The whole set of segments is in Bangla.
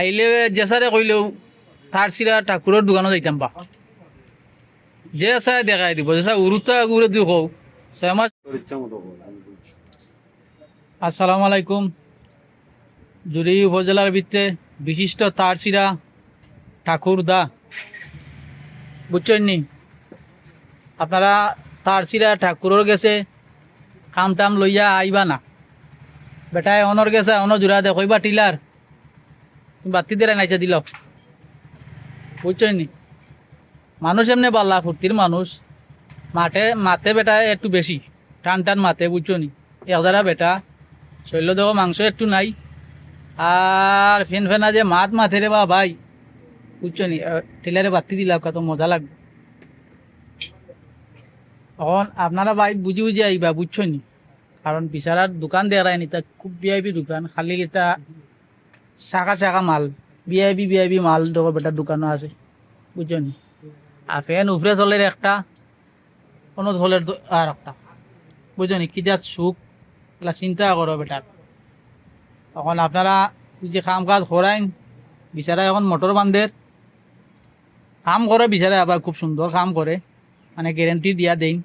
আইলে জেসারে কইলেও তার সিরা ঠাকুরের দোকানে যাইতাম বা। যে চাই দেখাই দিব যে উরুতা গুড়ে দুই কও। ছয় আসসালামু আলাইকুম। জুড়ি উপজেলার ভিতরে বিশিষ্ট তারসিরা ঠাকুর দা। বুঝছেন নি আপনারা তারসিরা ঠাকুরের গেছে কাম টাম লইয়া আইবা না। বেটায় অনর গেছে অন জোড়া দে কইবা টিলার তুমি বাতি দিয়ে নাইচা দিল। বুঝছেন মানুষ এমনি বাল্লা ফুর্তির মানুষ। মাঠে মাতে বেটা একটু বেশি। টান টান মাতে বুঝছ নি? এগারা বেটা শৈল দেখো মাংস একটু নাই। আর ফেন ফেনা যে মাত মাথে রে বা ভাই বুঝছ নি? আহ, টেলারে বাতি দিলাম কত মজা লাগবে। এখন আপনারা ভাই বুঝি বুঝি আইবা বুঝছ নি? কারণ বিচারার দোকান দেখায় নি তা খুব ভিআইপি দোকান খালি এটা শাখা শাখা মাল ভিআইপি ভিআইপি মাল দেখো বেটার দোকানও আছে, বুঝছ নি? আর ফ্যান উফরে চলের একটা, কোনো চলের আর একটা, বুঝছ নি? কি যা সুখ, এগুলা চিন্তা করো বেটার এখন আপনারা যে কাম কাজ করাইন বিচারা এখন মোটর বান্ধের, কাম করে বিচারা আবার খুব সুন্দর কাম করে মানে গ্যারেন্টি দিয়া দেন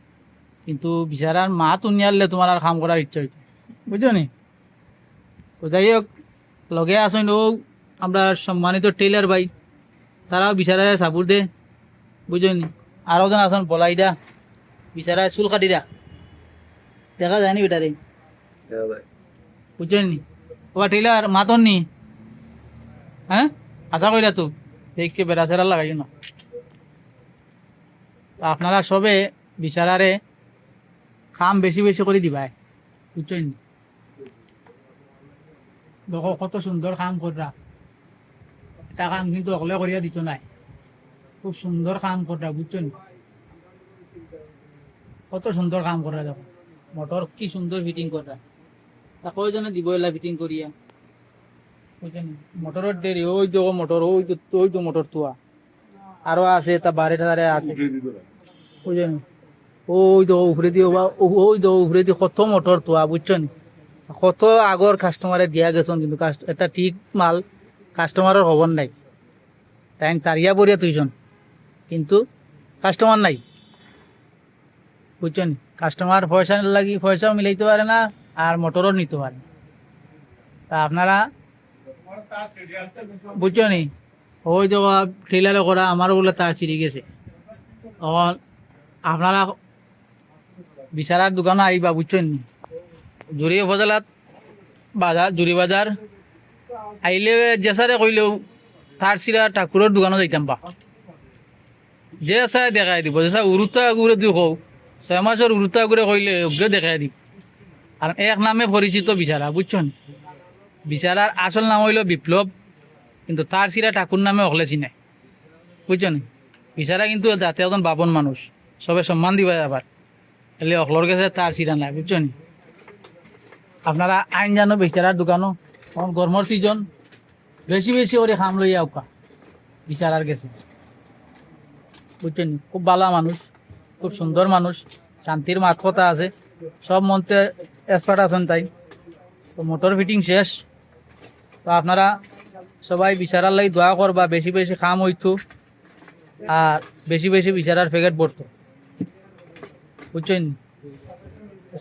কিন্তু বিচারার মা তুনিয়ালে তোমার আর কাম করার ইচ্ছা হইতো বুঝছ নি? তো যাই হোক লগে আসেন ও আমরা সম্মানিত টেলার ভাই। তারাও বিচারায় সাবুর দে বুঝছ নি আরও জন আসেন বলাই দা বিচারায় চুল কাটি দা দেখা যায়নি বেটারে? বুঝছেন নি? ওবা টেলার মাতন নি? হ্যাঁ? আশা কইরা তো। দেখকে বেড়া সেরা লাগাই না। আপনারা সবে বিচারারে কাম বেশি বেশি করে দিবাই বুঝছেন নি? দেখো কত সুন্দর কাম কররা এটা কাম কিন্তু অকলে করিয়া দিত নাই খুব সুন্দর কাম কররা বুঝছেন কত সুন্দর কাম কররা দেখো মোটর কি সুন্দর ফিটিং কররা তা কয়জনে দিব এলা ফিটিং করিয়া বুঝছেন মোটরের দেরি ওই দেখো মোটর ওই তো ওই তো মোটর তুয়া আরো আছে তা বারে টারে আছে বুঝছেন ওই তো উপরে দিয়ে বা ওই তো উপরে দিয়ে কত মোটর তোয়া বুঝছেন কত আগর কাস্টমারে দিয়া গেছেন কিন্তু এটা ঠিক মাল কাস্টমারের খবর নাই। তাই তারিয়া পড়িয়া তুইজন কিন্তু কাস্টমার নাই। বুঝছেন কাস্টমার পয়সা লাগি পয়সাও মিলাইতে পারে না, আর মোটরও নিতে পারে তা আপনারা বুঝছ নি ওই তো ট্রেলারে করা আমারও বলে তার চিরি গেছে। তখন আপনারা বিচারার দোকানে আইবা বুঝছেন জুড়ি উপজেলাত বাজার জুড়ি বাজার আইলে জেসারে কইলেও তার সিরা ঠাকুরের দোকানে যাইতাম বা। যে চাই দেখাই দিব, যে উৰুতা গুড়ে দিও কও ছয় মাসের উৰুতা গুড়ে কইলে অজ্ঞ দেখাই দিব আর এক নামে পরিচিত বিচারা বুঝছেন বিচারার আসল নাম হইল বিপ্লব কিন্তু তার সিরা ঠাকুর নামে অকলে চিনাই বুঝছেন বিচারা কিন্তু যাতে একজন বাবন মানুষ সবে সম্মান দিবা আবার এলে অকলর কাছে তার সিরা নাই বুঝছেন আপনারা আইন জানো, বিচারার দোকানও এখন গরমর সিজন বেশি বেশি করে খাম লইয়া উকা বিচারার গেছে। বুঝছেন খুব ভালো মানুষ খুব সুন্দর মানুষ শান্তির কথা আছে। সব মন্ত্রে এক্সপার্ট আছেন তাই। তো মোটর ফিটিং শেষ। তো আপনারা সবাই বিচারার লাগি দোয়া করবা বেশি বেশি খাম হইতো আর বেশি বেশি বিচারার প্যাকেট পড়তো বুঝছেন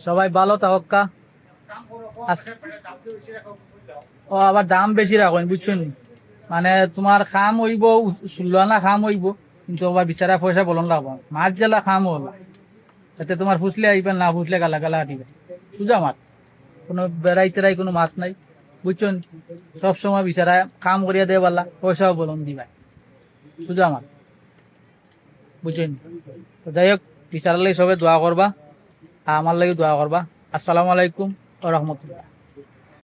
সবাই ভালো থাকা ও, আবার দাম বেশি রাখেন বুঝছেন মানে তোমার খাম হইব ষোলো আনা খাম হইব, কিন্তু আবার বিচারা পয়সা বলন লাগবো। মাছ জ্বালা খাম হল। যাতে তোমার ফুসলে আইবে, না ফুসলে গালা গালা আটিবে। সুজা মাছ? কোনো বেড়াই তেড়াই কোনো মাছ নাই বুঝছেন সব সময় বিচারা কাম করিয়া দেয় পারলা পয়সাও বলন দিবা সুজা মাছ? বুঝছেন যাই হোক, বিচারার লাগি সবে দোয়া করবা আমার লাগি দোয়া করবা। আসসালামু আলাইকুম। রহমতুল্লাহ।